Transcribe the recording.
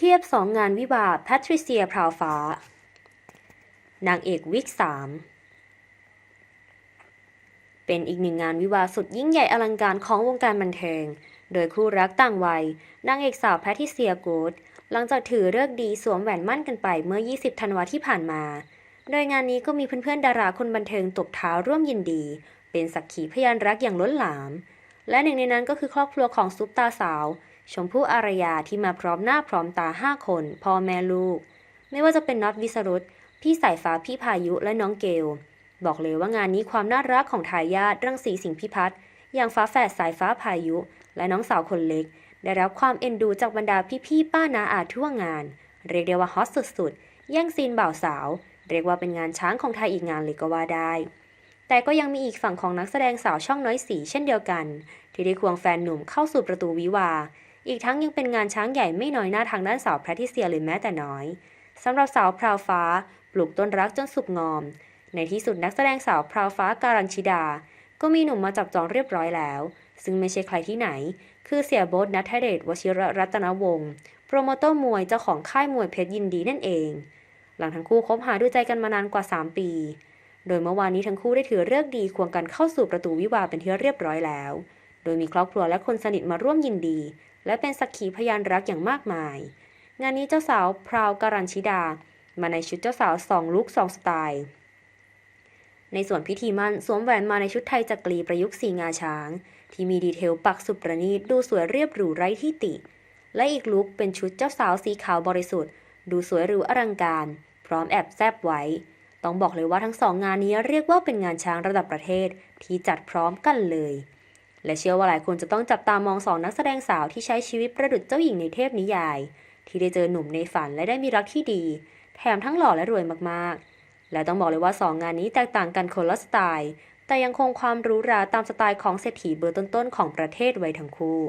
เทียบสองงานวิวาแพทริเซียพราวฟ้า นางเอกวิกสามเป็นอีกหนึ่งงานวิวาสุดยิ่งใหญ่อลังการของวงการบันเทิง โดยคู่รักต่างวัย นางเอกสาวแพทริเซียกูดหลังจากถือเลิกดีสวมแหวนมั่นกันไปเมื่อ 20 ธันวาที่ผ่านมา โดยงานนี้ก็มีเพื่อนๆ ดาราคนบันเทิงตบเท้าร่วมยินดี เป็นสักขีพยานรักอย่างล้นหลาม และหนึ่งในนั้นก็คือครอบครัวของซุปตาสาว ชมพู่อารยาที่มาพร้อมหน้าพร้อมตา5คน พ่อแม่ลูก ไม่ว่าจะเป็นน็อตวิสรุตพี่สายฟ้าพี่พายุและน้องเกล บอกเลยว่างานนี้ความน่ารักของทายาทรังสีสิงพิพัฒน์อย่างฟ้าแฝดสายฟ้าพายุ และน้องสาวคนเล็ก ได้รับความเอ็นดูจากบรรดาพี่ๆป้านาอาทั่วงาน เรียกได้ว่าฮอตสุดๆ แย่งซีนบ่าวสาว เรียกว่าเป็นงานช้างของไทยอีกงานเลยก็ว่าได้ แต่ก็ยังมีอีกฝั่งของนักแสดงสาวช่องน้อยสีเช่นเดียวกัน ที่ได้ควงแฟนหนุ่มเข้าสู่ประตูวิวา อีกทั้งยังเป็นงานช้างใหญ่ไม่น้อยหน้าทางด้านสาวแพทิเซียเลยแม้แต่น้อยสำหรับสาวพราวฟ้า ปลูกต้นรักจนสุกงอม ในที่สุดนักแสดงสาวพราวฟ้าการัญชิดา ก็มีหนุ่มมาจับจองเรียบร้อยแล้ว ซึ่งไม่ใช่ใครที่ไหน คือเสียโบ๊ทนัทเดชวชิรรัตนวงศ์โปรโมเตอร์มวยเจ้าของค่ายมวยเพชรยินดีนั่นเอง หลังทั้งคู่คบหาดูใจกันมานานกว่า 3 ปี โดยเมื่อวานนี้ทั้งคู่ได้ถือเลิกดีควงกันเข้าสู่ประตูวิวาเป็นที่เรียบร้อยแล้ว ดยมีครอบครัวและคนสนิทมาร่วมยินดี และเป็นสักขีพยานรักอย่างมากมาย งานนี้เจ้าสาวพราวการัญชิดา มาในชุดเจ้าสาวสองลุคสองสไตล์ ในส่วนพิธีมั่นสวมแหวนมาในชุดไทยจักรีประยุกต์สีงาช้าง ที่มีดีเทลปักสุดประณีตดูสวยเรียบหรูไร้ที่ติ และอีกลุคเป็นชุดเจ้าสาวสีขาวบริสุทธิ์ ดูสวยหรูอลังการ พร้อมแอบแซบไว้ต้องบอกเลยว่าทั้งสองงานนี้เรียกว่าเป็นงานช้างระดับประเทศที่จัดพร้อมกันเลย และเชื่อว่าหลายคนจะต้องจับตามองสองนักแสดงสาวที่ใช้ชีวิตประดุจเจ้าหญิงในเทพนิยาย ที่ได้เจอหนุ่มในฝันและได้มีรักที่ดี แถมทั้งหล่อและรวยมากๆ และต้องบอกเลยว่าสองงานนี้แตกต่างกันคนละสไตล์ แต่ยังคงความหรู้ราตามสไตล์ของเศรษฐีเบอร์ต้นๆของประเทศไว้ทั้งคู่